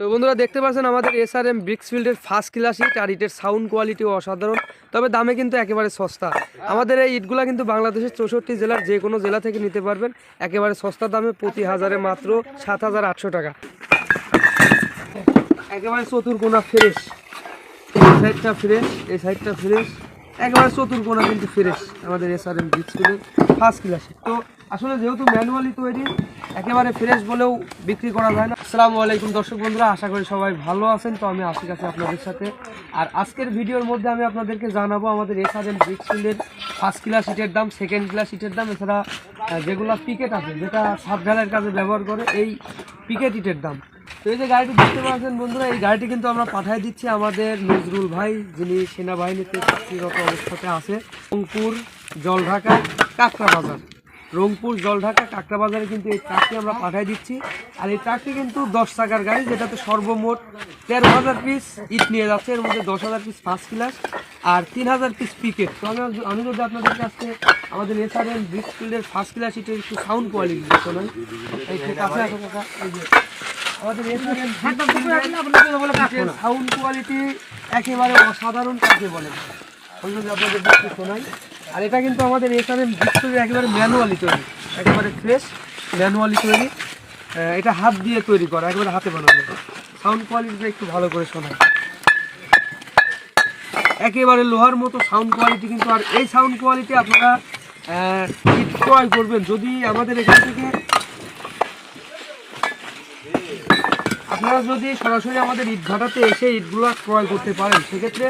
তো বন্ধুরা দেখতে পাচ্ছেন আমাদের এস আর এসআরএম ব্রিক্সফিল্ডের ফার্স্ট ক্লাস ইট আর ইটের সাউন্ড কোয়ালিটি অসাধারণ, তবে দামে কিন্তু একেবারে সস্তা। আমাদের এই ইটগুলো কিন্তু বাংলাদেশের চৌষট্টি জেলার যে কোনো জেলা থেকে নিতে পারবেন। একেবারে সস্তা দামে প্রতি হাজারে মাত্র সাত হাজার আটশো টাকা। একেবারে চতুর্কোনা ফ্রেশ এই সাইডটা ফ্রেশ এই সাইডটা ফ্রেশ একেবারে চতুর্কোনা কিন্তু ফ্রেশ আমাদের এস আর এসআরএম ব্রিক্সফিল্ডের ফার্স্ট ক্লাসে তো আসলে যেহেতু ম্যানুয়ালি তৈরি, একেবারে ফ্রেশ বলেও বিক্রি করা যায় না। আসসালামু আলাইকুম দর্শক বন্ধুরা, আশা করি সবাই ভালো আছেন। তো আমি আশিক আছি আপনাদের সাথে। আর আজকের ভিডিওর মধ্যে আমি আপনাদেরকে জানাব আমাদের এসআরএম ব্রিক্সফিল্ডের ফার্স্ট ক্লাস সিটের দাম সেকেন্ড ক্লাস সিটের দাম, এছাড়া যেগুলো পিকেট আছে, যেটা সাত ঢালের কাজে ব্যবহার করে, এই পিকেট ইটের দাম। তো এই যে গাড়িটি দেখতে পাচ্ছেন বন্ধুরা, এই গাড়িটি কিন্তু আমরা পাঠিয়ে দিচ্ছি আমাদের নজরুল ভাই, যিনি সেনাবাহিনীতে চাকরিরত অবস্থাতে আছে, রংপুর, জলঢাকা, কাকড়া বাজার। রংপুর জলঢাকা কাকড়া বাজারে কিন্তু এই ট্রাকটি আমরা পাঠিয়ে দিচ্ছি। আর এই ট্রাকটি কিন্তু দশ চাকার গাড়ি যেটাতে সর্বমোট তেরো হাজার পিস ইট নিয়ে যাচ্ছে। এর মধ্যে দশ হাজার পিস ফার্স্ট ক্লাস আর তিন হাজার পিস পিকেট তো আমি আমি যদি আপনাদের কাছে আমাদের এসআরএম ব্রিক্সফিল্ডের ফার্স্ট ক্লাস ইটের একটু সাউন্ড কোয়ালিটি শোনাই। এই যে কাছে আসো কাকা এই যে আমাদের সাউন্ড কোয়ালিটি একেবারে অসাধারণ কাকে বলে। আমি যদি আপনাদের শোনাই। আর এটা কিন্তু আমাদের এখানে ডিসপ্লে একেবারে ম্যানুয়ালি তৈরি, একেবারে ফ্রেশ ম্যানুয়ালি তৈরি। এটা হাত দিয়ে তৈরি করা, একেবারে হাতে বানানো। সাউন্ড কোয়ালিটিটা একটু ভালো করে শোনাই একেবারে লোহার মতো সাউন্ড কোয়ালিটি কিন্তু, আর এই সাউন্ড কোয়ালিটি আপনারা ক্রয় করবেন। যদি আমাদের এখান থেকে আপনারা যদি সরাসরি আমাদের ইট ভাটাতে এসে ইটগুলো ক্রয় করতে পারেন, সেক্ষেত্রে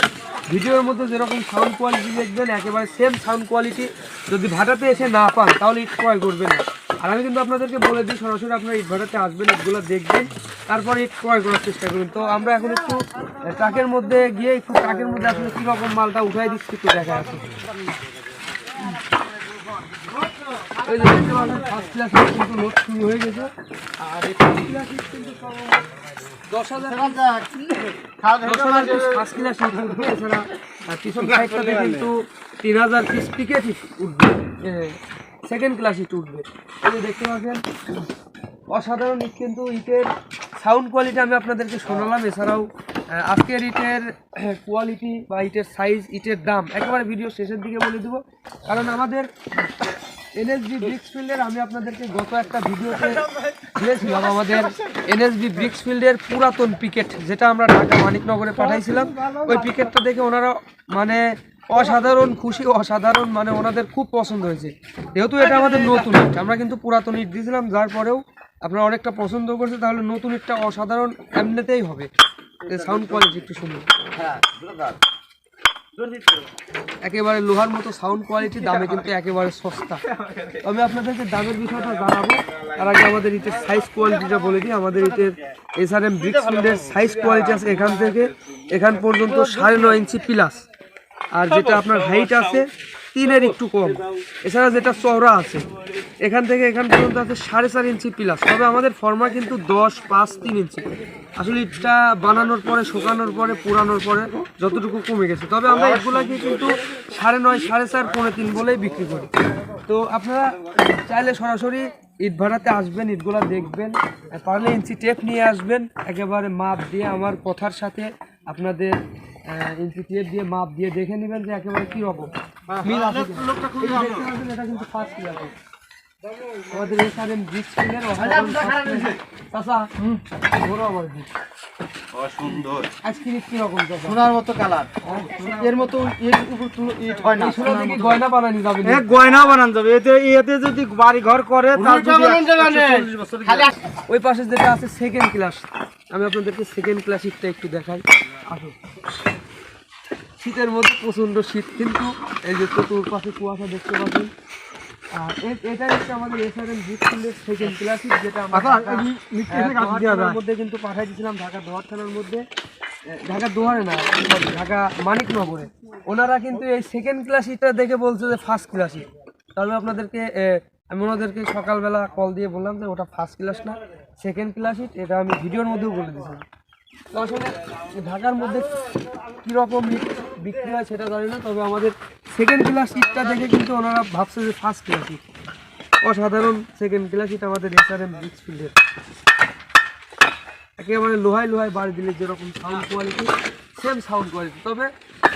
ভিডিওর মধ্যে যেরকম সাউন্ড কোয়ালিটি দেখবেন, একেবারে সেম সাউন্ড কোয়ালিটি যদি ভাটাতে এসে না পান, তাহলে ইট ক্রয় করবেন না। আর আমি কিন্তু আপনাদেরকে বলে দিই, সরাসরি আপনারা ইট ভাটাতে আসবেন ইটগুলো দেখবেন, তারপরে ইট ক্রয় করার চেষ্টা করবেন। তো আমরা এখন একটু ট্রাকের মধ্যে গিয়ে একটু ট্রাকের মধ্যে আসলে কীরকম মালটা উঠাই দিচ্ছি একটু দেখা আছে ফার্স্ট ক্লাস কিন্তু লোড শুরু হয়ে গেছে। আর ফার্স্ট ক্লাস কিন্তু দশ হাজার এছাড়া পিছন সাইডটাতে কিন্তু তিন হাজার পিস পিকেট উঠবে। সেকেন্ড ক্লাস ইট উঠবে। এই দেখতে পাচ্ছেন অসাধারণ ইট কিন্তু ইটের সাউন্ড কোয়ালিটি আমি আপনাদেরকে শোনালাম। এছাড়াও আজকের ইটের কোয়ালিটি বা ইটের সাইজ ইটের দাম একেবারে ভিডিও শেষের দিকে বলে দেবো। কারণ আমাদের এনএসবি ব্রিক্স ফিল্ডের আমি আপনাদেরকে গত একটা ভিডিওতে দিয়েছিলাম আমাদের এনএসবি ব্রিক্স ফিল্ডের পুরাতন পিকেট যেটা আমরা ঢাকা মানিকনগরে পাঠাইছিলাম। ওই পিকেটটা দেখে ওনারা মানে অসাধারণ খুশি, অসাধারণ মানে ওনাদের খুব পছন্দ হয়েছে। যেহেতু এটা আমাদের নতুন ইট, আমরা কিন্তু পুরাতন ইট দিয়েছিলাম, যার পরেও আপনারা অনেকটা পছন্দ করছে, তাহলে নতুন ইটটা অসাধারণ এমনিতেই হবে। সাউন্ড কোয়ালিটি একটু শুনুন। একেবারে লোহার মতো সাউন্ড কোয়ালিটি দামে কিন্তু একেবারে সস্তা। আমি আপনাদেরকে দামের বিষয়টা জানাব। তার আগে আমাদের ইটের সাইজ কোয়ালিটিটা বলে দিই। আমাদের ইটের এসআরএম ব্রিক্স ফিল্ডের সাইজ কোয়ালিটি আছে এখান থেকে। এখান পর্যন্ত সাড়ে নয় ইঞ্চি প্লাস আর যেটা আপনার হাইট আছে তিনের একটু কম। এছাড়া যেটা চওড়া আছে, এখান থেকে এখান পর্যন্ত আছে সাড়ে চার ইঞ্চি প্লাস তবে আমাদের ফর্মা কিন্তু দশ, পাঁচ, তিন ইঞ্চি আসলে ইটটা বানানোর পরে, শুকানোর পরে পুরানোর পরে যতটুকু কমে গেছে। তবে আমরা এগুলাকে কিন্তু সাড়ে নয়, সাড়ে চার, পৌনে তিন বলেই বিক্রি করি। তো আপনারা চাইলে সরাসরি ইট ভাড়াতে আসবেন ইটগুলা দেখবেন। পারলে ইঞ্চি টেপ নিয়ে আসবেন। একেবারে মাপ দিয়ে, আমার কথার সাথে আপনাদের ইঞ্চি টেপ দিয়ে মাপ দিয়ে দেখে নেবেন যে একেবারে কি রকম। মিল আছে কিনা। এই যে দেখতে পাচ্ছেন, এটা কিন্তু ফার্স্ট ক্লাস আমাদের এখানে ব্রিজ ফিলের অসাধারণ চাষা বড় আমার ব্রিজ সুন্দর আজকে ইট কি সোনার মতো কালারের মতো হয় না গয়না বানানি যাবে। গয়না বানান যাবে। এতে এতে যদি বাড়ি ঘর করে ওই পাশে যেটা আছে সেকেন্ড ক্লাস আমি আপনাদেরকে সেকেন্ড ক্লাস একটু দেখাই। আসো। শীতের মধ্যে প্রচণ্ড শীত কিন্তু এই যে চতুর পাশে কুয়াশা দেখতে পাচ্ছেন। আর এটা হচ্ছে আমাদের এসআরএম জিপ সেকেন্ড ক্লাস যেটা আমরা আচ্ছা, যায়। মধ্যে কিন্তু পাঠাই দিয়েছিলাম ঢাকা দোহার থানার মধ্যে ঢাকা দোহারে না ঢাকা মানিকনগরে। ওনারা কিন্তু এই সেকেন্ড ক্লাস ইটটা দেখে বলছে যে ফার্স্ট ক্লাস ইট তাহলে আপনাদেরকে আমি ওনাদেরকে সকালবেলা কল দিয়ে বললাম যে ওটা ফার্স্ট ক্লাস না সেকেন্ড ক্লাস ইট এটা আমি ভিডিওর মধ্যেও বলে দিয়েছিলাম। ঢাকার মধ্যে কীরকম বিক্রি হয় সেটা জানি না, তবে আমাদের সেকেন্ড ক্লাস ইটটা দেখে কিন্তু ওনারা ভাবছে যে ফার্স্ট ক্লাস ইট অসাধারণ সেকেন্ড ক্লাস ইট আমাদের এসআরএম ব্রিক্স ফিল্ডের একেবারে লোহায় লোহায় বাড়ি দিলে যেরকম sound quality same sound quality তবে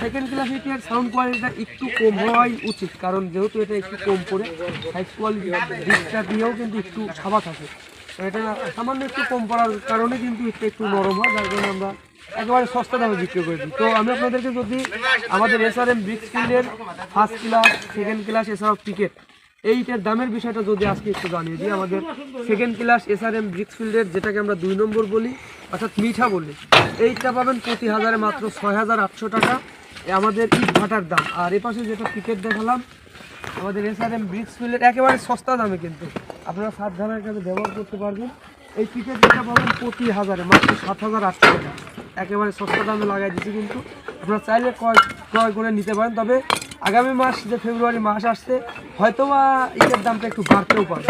সেকেন্ড ক্লাস এটির সাউন্ড কোয়ালিটিটা একটু কম হওয়াই উচিত, কারণ যেহেতু এটা একটু কম পড়ে সাইজ কোয়ালিটি দিকটা দিয়েও কিন্তু একটু ছাবা থাকে। এটা সামান্য একটু কম পড়ার কারণে কিন্তু একটু একটু নরম হয়, যার জন্য আমরা একেবারে সস্তা দামে বিক্রি করে তো আমি আপনাদেরকে যদি আমাদের এস আর এম ব্রিক্স ফিল্ডের ফার্স্ট ক্লাস সেকেন্ড ক্লাস এছাড়াও টিকেট এইটার দামের বিষয়টা যদি আজকে একটু জানিয়ে দিই, আমাদের second class S R M bricks ফিল্ডের যেটাকে আমরা দুই নম্বর বলি, অর্থাৎ মিঠা বলি, এইটা পাবেন প্রতি হাজারে মাত্র ছয় হাজার আটশো টাকা। আমাদের ইট ভাটার দাম। আর এপাশে যেটা টিকিট দেখালাম, আমাদের এস আর এম ব্রিক্স ফিল্ডের একেবারে সস্তা দামে কিন্তু আপনারা সাত ধানের কাছে ব্যবহার করতে পারবেন। এই টিকিট যেটা পাবেন প্রতি হাজারে, মাত্র সাত হাজার আটশো টাকা। একেবারে সস্তা দামে লাগাই দিচ্ছি কিন্তু। আপনারা চাইলে ক্রয় ক্রয় করে নিতে পারেন। তবে আগামী মাস, যে ফেব্রুয়ারি মাস আসছে হয়তো বা ইটের দামটা একটু বাড়তেও পারে।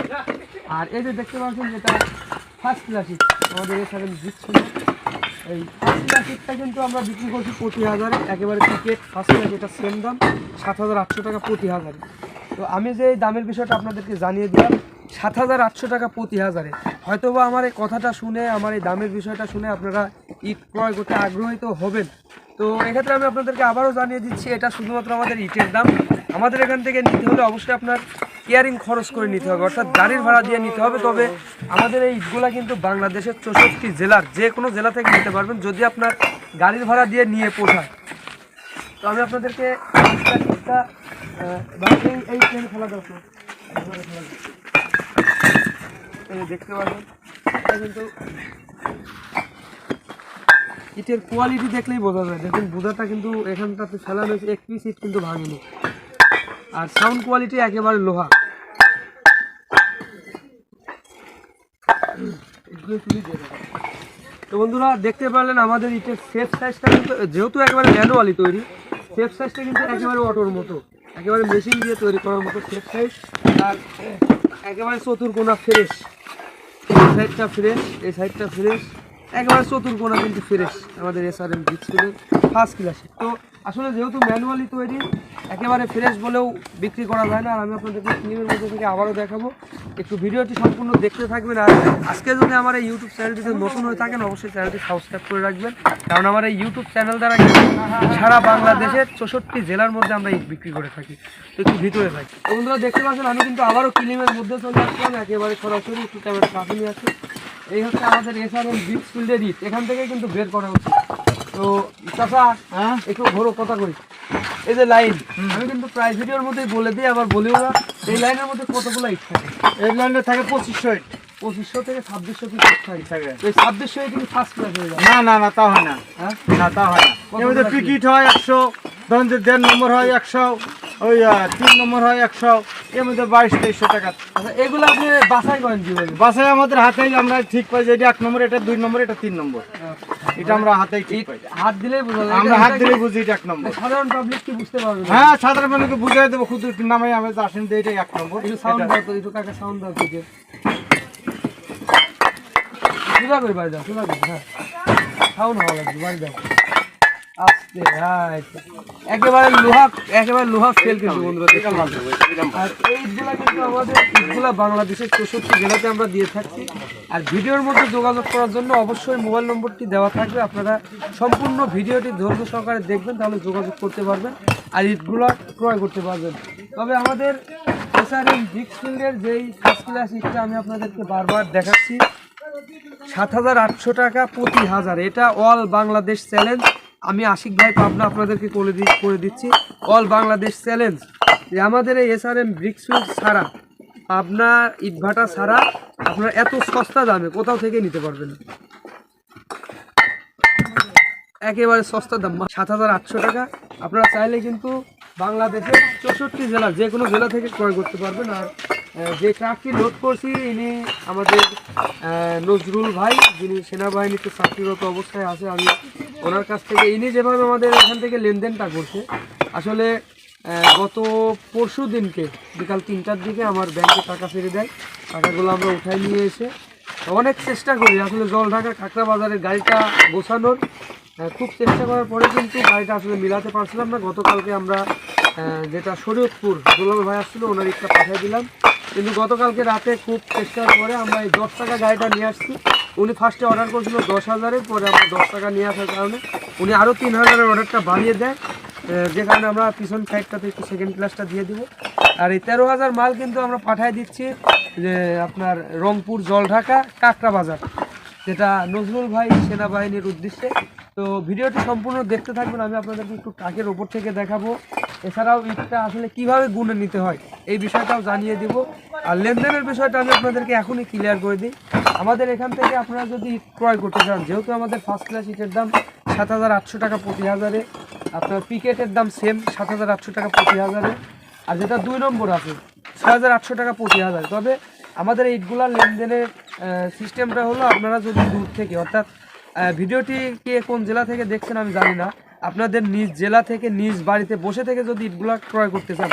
আর এই যে দেখতে পাচ্ছেন যেটা ফার্স্ট ক্লাসিক আমাদের এখানে ব্রিক্স ফিল্ডের এই ফার্স্ট ক্লাসিকটা কিন্তু আমরা বিক্রি করছি প্রতি হাজারে। একেবারে টিকিট ফার্স্ট ক্লাস এটা সেম দাম, সাত হাজার আটশো টাকা প্রতি হাজারে। তো আমি যে দামের বিষয়টা আপনাদেরকে জানিয়ে দিলাম সাত হাজার আটশো টাকা প্রতি হাজারে। হয়তোবা আমার এই কথাটা শুনে, আমার এই দামের বিষয়টা শুনে আপনারা ইট ক্রয় করতে আগ্রহী তো হবেন। তো এক্ষেত্রে আমি আপনাদেরকে আবারও জানিয়ে দিচ্ছি, এটা শুধুমাত্র আমাদের ইটের দাম। আমাদের এখান থেকে নিতে হলে অবশ্যই আপনার কেয়ারিং খরচ করে নিতে হবে, অর্থাৎ গাড়ির ভাড়া দিয়ে নিতে হবে। তবে আমাদের এই ইটগুলা কিন্তু বাংলাদেশের চৌষট্টি জেলার যে কোনো জেলা থেকে নিতে পারবেন, যদি আপনার গাড়ির ভাড়া দিয়ে নিয়ে পোষায় তো আমি আপনাদেরকে এই ট্রেন খেলা দরকার। এই দেখতে পাবেন। এটা কিন্তু ইটের কোয়ালিটি দেখলেই বোঝা যায়। দেখুন বোঝাটা কিন্তু এখানটাতে ফেলানো হয়েছে এক পিস ইট কিন্তু ভাঙেনি। আর সাউন্ড কোয়ালিটি একেবারে লোহা। তো বন্ধুরা, দেখতে পারলেন আমাদের ইটের সেফ সাইজটা কিন্তু, যেহেতু একেবারে ম্যানুয়ালি তৈরি সেফ সাইজটা কিন্তু একেবারে অটোর মতো। একেবারে মেশিন দিয়ে তৈরি করার মতো সেফ সাইজ আর একেবারে চতুর্কোনা ফ্রেশ সাইডটা ফ্রেশ এই সাইডটা ফ্রেশ একেবারে চতুর্কোনা কিন্তু ফ্রেশ আমাদের এস আর এম ফার্স্ট ক্লাসে তো আসলে যেহেতু ম্যানুয়ালি তৈরি একেবারে ফ্রেশ বলেও বিক্রি করা যায় না। আর আমি আপনাদেরকে ফিল্মের মধ্যে থেকে আবারও দেখাবো। একটু ভিডিওটি সম্পূর্ণ দেখতে থাকবেন। আর আজকে যদি আমার এই ইউটিউব চ্যানেলটিতে নতুন হয়ে থাকেন, অবশ্যই চ্যানেলটি সাবস্ক্রাইব করে রাখবেন। কারণ আমার এই ইউটিউব চ্যানেল দ্বারা সারা বাংলাদেশের চৌষট্টি জেলার মধ্যে আমরা ইট বিক্রি করে থাকি। একটু ভিতরে থাকি বন্ধুরা, দেখতে পাচ্ছেন, আমি কিন্তু আবারও ক্লিমের মধ্যে চলে আসলাম। একেবারে সরাসরি একটু ক্যামেরা কাছে আসি। এই হচ্ছে আমাদের এসআর এম বিচ ফিল্ডের ইট এখান থেকে কিন্তু বের করা উচিত। তো চাষা হ্যাঁ? একটু ঘোরো কথা কই। এই যে লাইন আমি কিন্তু প্রায় ভিডিওর মধ্যেই বলে দিই আবার বলিও না এই লাইনের মধ্যে কতগুলো ইট থাকে? এই লাইনে থাকে পঁচিশশো ইট। পঁচিশশো থেকে ছাব্বিশশো ইট থাকে? এই ছাব্বিশশো কিন্তু ফার্স্ট ক্লাস হয়ে যাবে। না না না তা হয় না। হ্যাঁ? না তা হয় না। এর মধ্যে টিকিট হয় একশো ধরুন যে দেড় নম্বর হয় একশো ওই তিন নম্বর হয় একশো। এর মধ্যে বাইশ তেইশশো টাকা। আচ্ছা এগুলো আপনি বাছাই করেন কীভাবে? বাসায় আমাদের হাতেই আমরা ঠিক পাই যে এটা এক নম্বর এটা দুই নম্বর এটা তিন নম্বর। এটা আমরা হাতেই ঠিক পাই। হাত দিলেই বোঝা আমরা হাত এটা দিলে বুঝি এটা এক নম্বর। সাধারণ পাবলিক কি বুঝতে পারবে? হ্যাঁ সাধারণ মানুষকে বুঝাই দেবো খুদ নামাই আমি আসেন দিয়ে এটা এক নম্বর। একটু সাউন্ড দাও তো একটু কাকা সাউন্ড দাও দাও সোজা করে হ্যাঁ। সাউন্ড হওয়া লাগবে বাড়ি দাও তো। একেবারে লোহা একেবারে লোহা ফেল কিন্তু বন্ধুরা আর এই কিন্তু আমাদের বাংলাদেশের চৌষট্টি জেলাতে আমরা দিয়ে থাকছি। আর ভিডিওর মধ্যে যোগাযোগ করার জন্য অবশ্যই মোবাইল নম্বরটি দেওয়া থাকবে। আপনারা সম্পূর্ণ ভিডিওটি ধৈর্য সহকারে দেখবেন তাহলে যোগাযোগ করতে পারবেন আর ইটগুলা ক্রয় করতে পারবেন। তবে আমাদের এসআরএম ব্রিক্স ফিল্ডের যেই ফার্স্ট ক্লাস ইটটা আমি আপনাদেরকে বারবার দেখাচ্ছি সাত হাজার আটশো টাকা প্রতি হাজার। এটা অল বাংলাদেশ চ্যালেঞ্জ আমি আশিক ভাই পাবনা আপনাদেরকে করে দি করে দিচ্ছি। অল বাংলাদেশ চ্যালেঞ্জ যে আমাদের এই এস আর এম ব্রিক্সফিল্ড ছাড়া, পাবনা ইটভাটা ছাড়া আপনারা এত সস্তা দামে কোথাও থেকে নিতে পারবেন একেবারে সস্তা দাম সাত হাজার আটশো টাকা। আপনারা চাইলে কিন্তু বাংলাদেশের চৌষট্টি জেলা, যে কোনো জেলা থেকে ক্রয় করতে পারবেন। আর যে ট্রাকটি লোড করছি, ইনি আমাদের নজরুল ভাই, যিনি সেনাবাহিনীতে চাকরিরত অবস্থায় আছে, আমি ওনার কাছ থেকে, ইনি যেভাবে আমাদের এখান থেকে লেনদেনটা করছে, আসলে গত পরশু দিনকে, বিকাল তিনটার দিকে আমার ব্যাংকে টাকা ফিরে দেয়। টাকাগুলো আমরা উঠাই নিয়ে এসে অনেক চেষ্টা করি। আসলে জল ঢাকা কাঁকড়া বাজারের গাড়িটা গোছানোর খুব চেষ্টা করার পরে কিন্তু গাড়িটা আসলে মিলাতে পারছিলাম না। গতকালকে আমরা যেটা শরীয়তপুর, দুলাল ভাই আসছিল, ওনার একটা পাঠিয়ে দিলাম। কিন্তু গতকালকে রাতে খুব চেষ্টার পরে আমরা এই দশ টাকা গাড়িটা নিয়ে আসছি। উনি ফার্স্টে অর্ডার করেছিল দশ হাজারের পরে আমরা দশ টাকা নিয়ে আসার কারণে উনি আরও তিন হাজারের অর্ডারটা বাড়িয়ে দেয়। যে কারণে আমরা পিছন সাইডটাতে একটু সেকেন্ড ক্লাসটা দিয়ে দিব। আর এই তেরো হাজার মাল কিন্তু আমরা পাঠিয়ে দিচ্ছি, যে আপনার রংপুর, জলঢাকা, কাঁকড়া বাজার, যেটা নজরুল ভাই সেনাবাহিনীর উদ্দেশ্যে। তো ভিডিওটি সম্পূর্ণ দেখতে থাকবেন, আমি আপনাদেরকে একটু টাকের ওপর থেকে দেখাবো। এছাড়াও ইটটা আসলে কীভাবে গুনে নিতে হয়, এই বিষয়টাও জানিয়ে দিব। আর লেনদেনের বিষয়টা আমি আপনাদেরকে এখনই ক্লিয়ার করে দিই। আমাদের এখান থেকে আপনারা যদি ক্রয় করতে চান, যেহেতু আমাদের ফার্স্ট ক্লাস ইটের দাম সাত হাজার আটশো টাকা প্রতি হাজারে, আপনার পিকেটের দাম সেম সাত হাজার আটশো টাকা প্রতি হাজারে, আর যেটা দুই নম্বর আছে, ছয় হাজার আটশো টাকা প্রতি হাজার। তবে আমাদের ইটগুলার লেনদেনের সিস্টেমটা হলো আপনারা যদি দূর থেকে, অর্থাৎ ভিডিওটি কে কোন জেলা থেকে দেখছেন আমি জানি না, আপনাদের নিজ জেলা থেকে নিজ বাড়িতে বসে থেকে যদি ইটগুলা ক্রয় করতে চান,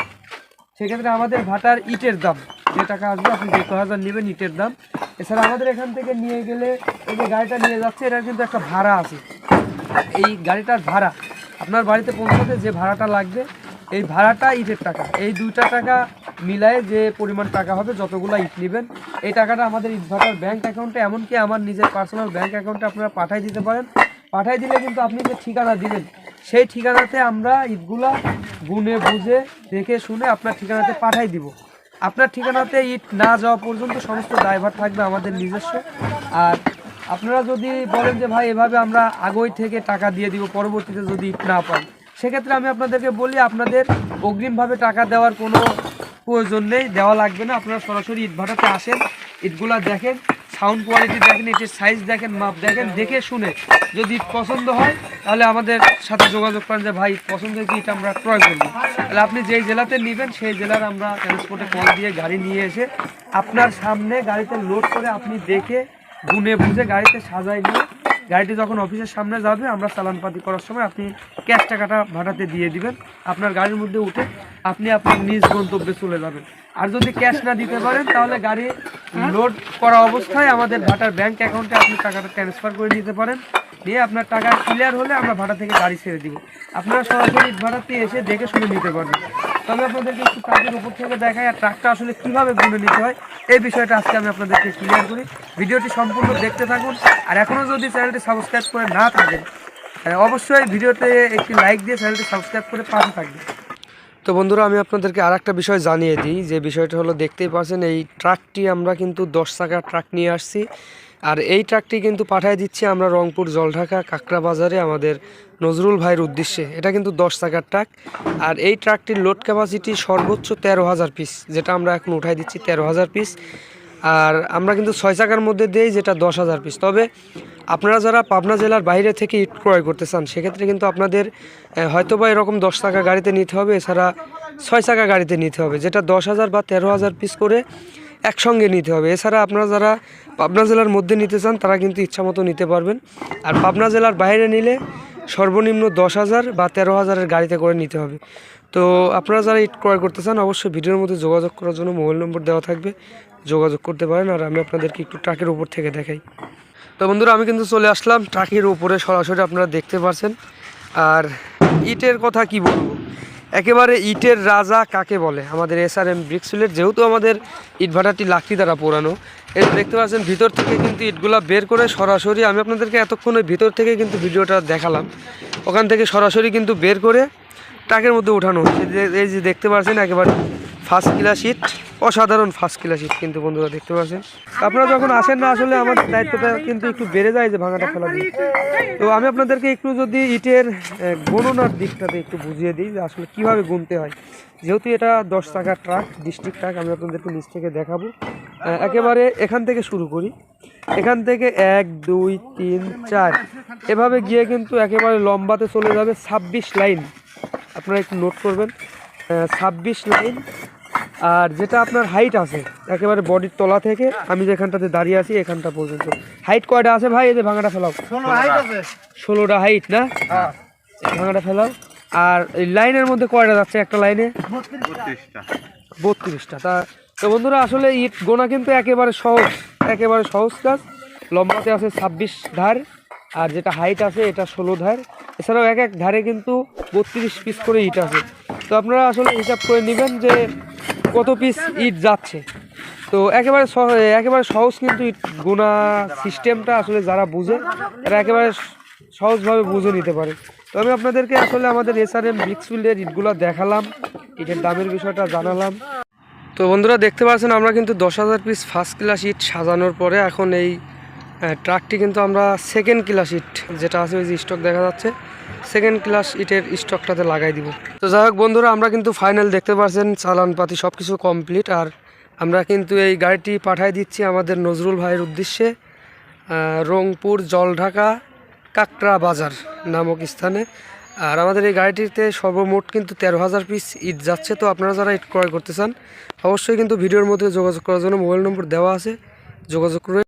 সেক্ষেত্রে আমাদের ভাটার ইটের দাম, যে টাকা আসবে আপনি যে হাজার নেবেন ইটের দাম এছাড়া আমাদের এখান থেকে নিয়ে গেলে এই যে গাড়িটা নিয়ে যাচ্ছে, এটার কিন্তু একটা ভাড়া আছে। এই গাড়িটার ভাড়া, আপনার বাড়িতে পৌঁছাতে যে ভাড়াটা লাগবে, এই ভাড়াটা ইটের টাকা। এই দুইটা টাকা মিলায়ে যে পরিমাণ টাকা হবে, যতগুলো ইট নেবেন, এই টাকাটা আমাদের ইট ভাটার ব্যাংক অ্যাকাউন্টে, এমনকি আমার নিজের পার্সোনাল ব্যাংক অ্যাকাউন্টে আপনারা পাঠিয়ে দিতে পারেন। পাঠিয়ে দিলে কিন্তু আপনি যে ঠিকানা দিবেন, সেই ঠিকানাতে আমরা ইটগুলা গুনে, বুঝে, দেখে, শুনে আপনার ঠিকানাতে পাঠাই দিব। আপনার ঠিকানাতে ইট না যাওয়া পর্যন্ত সমস্ত ড্রাইভার থাকবে আমাদের নিজস্ব। আর আপনারা যদি বলেন যে ভাই, এভাবে আমরা আগই থেকে টাকা দিয়ে দিব, পরবর্তীতে যদি ইট না পান, সেক্ষেত্রে আমি আপনাদেরকে বলি, আপনাদের অগ্রিমভাবে টাকা দেওয়ার কোনো প্রয়োজন নেই, দেওয়া লাগবে না। আপনারা সরাসরি ইট ভাটাতে আসেন, ইটগুলা দেখেন সাউন্ড কোয়ালিটি দেখেন এটির সাইজ দেখেন মাপ দেখেন, দেখে শুনে যদি পছন্দ হয়, তাহলে আমাদের সাথে যোগাযোগ করেন যে, ভাই পছন্দ হয়েছে এটা আমরা ক্রয় করব। তাহলে আপনি যেই জেলাতে নেবেন, সেই জেলার আমরা ট্রান্সপোর্টে কল দিয়ে গাড়ি নিয়ে এসে আপনার সামনে গাড়িতে লোড করে আপনি দেখে, গুনে বুঝে গাড়িতে সাজাই নিয়ে গাড়িটি যখন অফিসের সামনে যাবে, আমরা চালানপাতি করার সময় আপনি ক্যাশ টাকাটা ভাড়াতে দিয়ে দিবেন। আপনার গাড়ির মধ্যে উঠে আপনি আপনার নিজ গন্তব্যে চলে যাবেন। আর যদি ক্যাশ না দিতে পারেন, তাহলে গাড়ি লোড করা অবস্থায় আমাদের ভাটার ব্যাংক অ্যাকাউন্টে আপনি টাকাটা ট্রান্সফার করে নিতে পারেন। দিয়ে আপনার টাকা ক্লিয়ার হলে আমরা ভাড়া থেকে গাড়ি ছেড়ে দিব। আপনারা সরাসরি ভাড়াতে এসে দেখে শুনে নিতে পারবেন। তবে আপনাদেরকে একটু ট্রাকের উপর থেকে দেখাই, আর ট্রাকটা আসলে কীভাবে গুনে নিতে হয়, এই বিষয়টা আজকে আমি আপনাদেরকে ক্লিয়ার করি। ভিডিওটি সম্পূর্ণ দেখতে থাকুন। আর এখনও যদি চ্যানেলটি সাবস্ক্রাইব করে না থাকেন অবশ্যই ভিডিওতে একটি লাইক দিয়ে চ্যানেলটি সাবস্ক্রাইব করে পাশে থাকবেন। তো বন্ধুরা, আমি আপনাদেরকে আর একটা বিষয় জানিয়ে দিই। যে বিষয়টা হলো, দেখতেই পাচ্ছেন, এই ট্রাকটি আমরা কিন্তু দশ চাকার ট্রাক নিয়ে আসছি। আর এই ট্রাকটি কিন্তু পাঠিয়ে দিচ্ছি আমরা রংপুর জলঢাকা কাকড়া বাজারে আমাদের নজরুল ভাইয়ের উদ্দেশ্যে। এটা কিন্তু দশ চাকার ট্রাক। আর এই ট্রাকটির লোড ক্যাপাসিটি সর্বোচ্চ তেরো হাজার পিস, যেটা আমরা এখন উঠাই দিচ্ছি তেরো হাজার পিস। আর আমরা কিন্তু ছয় চাকার মধ্যে দেই যেটা দশ হাজার পিস তবে আপনারা যারা পাবনা জেলার বাইরে থেকে ইট ক্রয় করতে চান, সেক্ষেত্রে কিন্তু আপনাদের হয়তো বা এরকম দশ টাকা গাড়িতে নিতে হবে, এছাড়া ছয় চাকা গাড়িতে নিতে হবে, যেটা দশ হাজার বা তেরো হাজার পিস করে একসঙ্গে নিতে হবে। এছাড়া আপনারা যারা পাবনা জেলার মধ্যে নিতে চান, তারা কিন্তু ইচ্ছামতো নিতে পারবেন। আর পাবনা জেলার বাইরে নিলে সর্বনিম্ন দশ হাজার বা তেরো হাজারের গাড়িতে করে নিতে হবে। তো আপনারা যারা ইট ক্রয় করতে চান, অবশ্যই ভিডিওর মধ্যে যোগাযোগ করার জন্য মোবাইল নম্বর দেওয়া থাকবে। যোগাযোগ করতে পারেন আর আমি আপনাদেরকে একটু ট্রাকের উপর থেকে দেখাই। তো বন্ধুরা, আমি কিন্তু চলে আসলাম ট্রাকের উপরে। সরাসরি আপনারা দেখতে পাচ্ছেন আর ইটের কথা কি বলব? একেবারে ইটের রাজা কাকে বলে? আমাদের এস আর এম ব্রিক্সুলের যেহেতু আমাদের ইট ভাটাটি লাকড়ি দ্বারা পোড়ানো যে দেখতে পাচ্ছেন, ভিতর থেকে কিন্তু ইটগুলা বের করে সরাসরি আমি আপনাদেরকে এতক্ষণে ভিতর থেকে কিন্তু ভিডিওটা দেখালাম। ওখান থেকে সরাসরি কিন্তু বের করে ট্রাকের মধ্যে উঠানো এই যে দেখতে পাচ্ছেন একেবারে ফার্স্ট ক্লাস ইট অসাধারণ ফার্স্ট ক্লাস ইট কিন্তু বন্ধুরা দেখতে পাচ্ছেন আপনারা যখন আসেন না, আসলে আমার দায়িত্বটা কিন্তু একটু বেড়ে যায় যে ভাঙাটা ফেলা দিয়ে তো আমি আপনাদেরকে একটু যদি ইটের গণনার দিকটাতে একটু বুঝিয়ে দিই যে আসলে কীভাবে গুনতে হয়। যেহেতু এটা দশ টাকার ট্রাক ডিস্ট্রিক্ট ট্রাক, আমি আপনাদেরকে নিচ থেকে দেখাবো। একেবারে এখান থেকে শুরু করি। এখান থেকে এক, দুই, তিন, চার। এভাবে গিয়ে কিন্তু একেবারে লম্বাতে চলে যাবে ছাব্বিশ লাইন। আপনারা একটু নোট করবেন। ছাব্বিশ লাইন আর যেটা আপনার হাইট আছে একেবারে বডির তলা থেকে আমি যেখানটাতে দাঁড়িয়ে আছি এখানটা পর্যন্ত। হাইট কয়টা আছে ভাই? এই যে ভাঙাটা ফেলাও। ষোলোটা হাইট না? ভাঙাটা ফেলাও। আর এই লাইনের মধ্যে কয়টা যাচ্ছে একটা লাইনে বত্রিশটা। বত্রিশটা। তা তো বন্ধুরা আসলে ইট গোনা কিন্তু একেবারে সহজ একেবারে সহজ কাজ। লম্বাতে আছে ছাব্বিশ ধার। আর যেটা হাইট আছে, এটা ষোলো ধার। এছাড়াও এক এক ধারে কিন্তু বত্রিশ পিস করে ইট আছে। তো আপনারা আসলে হিসাব করে নেবেন যে কত পিস ইট যাচ্ছে। তো একেবারে একেবারে সহজ কিন্তু ইট গোনা সিস্টেমটা আসলে যারা বুঝে, তারা একেবারে সহজভাবে বুঝে নিতে পারে। তো আমি আপনাদেরকে আসলে আমাদের এসআরএম বিক্সফিল্ডের ইটগুলো দেখালাম, ইটের দামের বিষয়টা জানালাম। তো বন্ধুরা, দেখতে পাচ্ছেন আমরা কিন্তু দশ হাজার পিস ফার্স্ট ক্লাস ইট সাজানোর পরে এখন এই ট্রাকটি কিন্তু আমরা সেকেন্ড ক্লাস ইট যেটা আছে ওই যে স্টক দেখা যাচ্ছে সেকেন্ড ক্লাস ইটের স্টকটাতে লাগাই দিব। তো যাই হোক বন্ধুরা, আমরা কিন্তু ফাইনাল দেখতে পাচ্ছেন চালান পাতি সব কিছু কমপ্লিট আর আমরা কিন্তু এই গাড়িটি পাঠাই দিচ্ছি আমাদের নজরুল ভাইয়ের উদ্দেশ্যে রংপুর জলঢাকা কাকরা বাজার নামক স্থানে। আর আমাদের এই গাড়িটিতে সর্বমোট কিন্তু তেরো হাজার পিস ইট যাচ্ছে, তো আপনারা যারা ইট ক্রয় করতে চান, অবশ্যই কিন্তু ভিডিওর মধ্যে যোগাযোগ করার জন্য মোবাইল নম্বর দেওয়া আছে, যোগাযোগ করে